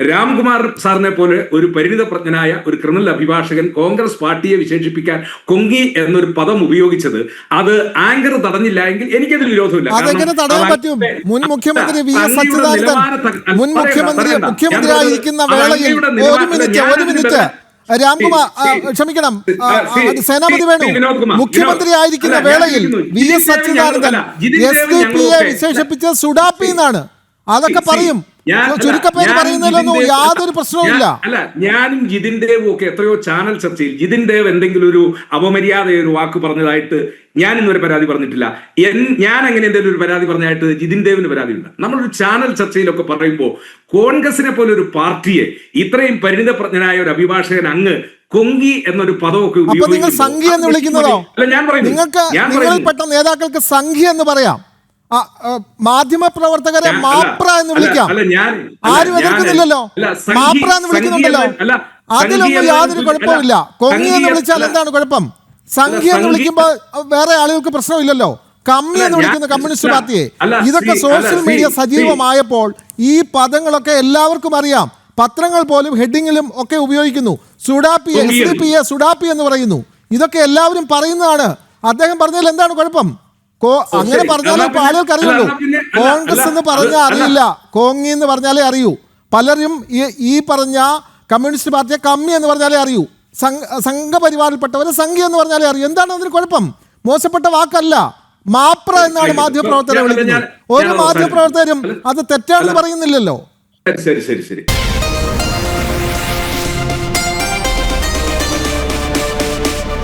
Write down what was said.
രാംകുമാർ സാറിനെ പോലെ ഒരു പരിണിതപ്രജ്ഞനായ ഒരു ക്രിമിനൽ അഭിഭാഷകൻ കോൺഗ്രസ് പാർട്ടിയെ വിശേഷിപ്പിക്കാൻ കൊങ്കി എന്നൊരു പദം ഉപയോഗിച്ചത് അത് ആങ്കർ തടഞ്ഞില്ല എങ്കിൽ എനിക്കതിൽ വിരോധമില്ല. അതെങ്ങനെ തടയാൻ പറ്റും? മുൻ മുഖ്യമന്ത്രി വി എസ് അച്യുതാനന്ദൻ മുൻ മുഖ്യമന്ത്രി. മുഖ്യമന്ത്രിയായിരിക്കുന്ന വേളയിൽ അങ്ങയുടെ ഒരു നിലവാരം- മിനിറ്റ് ഒരു മിനിറ്റ്. രാംകുമാർ ക്ഷമിക്കണം. സേനാപതി വേണു. മുഖ്യമന്ത്രി ആയിരിക്കുന്ന വേളയിൽ V Jithin S Achuthanandan S D P വിശേഷിപ്പിച്ച സുഡാപ്പി എന്നാണ്. അതൊക്കെ പറയും. ചുരുക്കപ്പേര് ഞാൻ പറയുന്നതിലൊന്നും യാതൊരു പ്രശ്നവുമില്ല. അല്ല ഞാനും ജിതിൻ ദേവും ഒക്കെ എത്രയോ ചാനൽ ചർച്ചയിൽ ജിതിൻ ദേവ് എന്തെങ്കിലും ഒരു അപമര്യാദ ഒരു വാക്ക് പറഞ്ഞതായിട്ട് ഞാൻ ഇന്നൊരു പരാതി പറഞ്ഞിട്ടില്ല. എൻ- ഞാൻ അങ്ങനെ എന്തെങ്കിലും ഒരു പരാതി പറഞ്ഞായിട്ട് ജിതിൻ ദേവിന് ഉണ്ട് നമ്മളൊരു ചാനൽ ചർച്ചയിലൊക്കെ പറയുമ്പോൾ കോൺഗ്രസിനെ പോലെ ഒരു പാർട്ടിയെ ഇത്രയും പരിണിതപ്രജ്ഞനായ ഒരു അഭിഭാഷകൻ അങ്ങ് കൊങ്കി എന്നൊരു പദമൊക്കെ വിളിക്കുന്നതോ? അല്ല ഞാൻ പറയുന്നു നിങ്ങൾക്ക് നേതാക്കൾക്ക് സംഘി എന്ന് പറയാം. ആ, ആ, മാധ്യമ പ്രവർത്തകരെ ഞാൻ- മാപ്ര എന്ന് വിളിക്കാം. ആരും എതിർക്കുന്നില്ലല്ലോ. മാപ്ര എന്ന് വിളിക്കുന്നുണ്ടല്ലോ. അതിലൊന്നും യാതൊരു കുഴപ്പമില്ല കൊങ്ങി എന്ന് വിളിച്ചാൽ എന്താണ് കുഴപ്പം? സംഖ്യ എന്ന് വിളിക്കുമ്പോൾ വേറെ ആളുകൾക്ക് പ്രശ്നമില്ലല്ലോ. കമ്മി എന്ന് വിളിക്കുന്ന കമ്മ്യൂണിസ്റ്റ് പാർട്ടിയെ. ഇതൊക്കെ സോഷ്യൽ മീഡിയ സജീവമായപ്പോൾ ഈ പദങ്ങളൊക്കെ എല്ലാവർക്കും അറിയാം. പത്രങ്ങൾ പോലും ഹെഡിങ്ങിലും ഒക്കെ ഉപയോഗിക്കുന്നു. സുഡാപ്പി എസ്. ഡി പി എ സുഡാപ്പി എന്ന് പറയുന്നു. ഇതൊക്കെ എല്ലാവരും പറയുന്നതാണ്. അദ്ദേഹം പറഞ്ഞതിൽ എന്താണ് കുഴപ്പം? അങ്ങനെ. പറഞ്ഞാലേ ഇപ്പൊ ആളുകൾക്ക് അറിയുള്ളൂ കോൺഗ്രസ് എന്ന് പറഞ്ഞാൽ അറിയില്ല. കോങ്ങി എന്ന് പറഞ്ഞാലേ അറിയൂ. പലരും ഈ ഈ പറഞ്ഞ കമ്മ്യൂണിസ്റ്റ് പാർട്ടിയെ കമ്മി എന്ന് പറഞ്ഞാലേ അറിയൂ. സംഘ സംഘപരിവാറിൽപ്പെട്ടവരെ സംഘി എന്ന് പറഞ്ഞാലേ അറിയൂ. എന്താണ് അതിന് കുഴപ്പം? മോശപ്പെട്ട വാക്കല്ല. മാപ്ര എന്നാണ് മാധ്യമപ്രവർത്തകരെ വിളിക്കുന്നത്. ഓരോ ഒരു മാധ്യമപ്രവർത്തകരും അത് തെറ്റാണെന്ന് പറയുന്നില്ലല്ലോ. ശരി ശരി ശരി.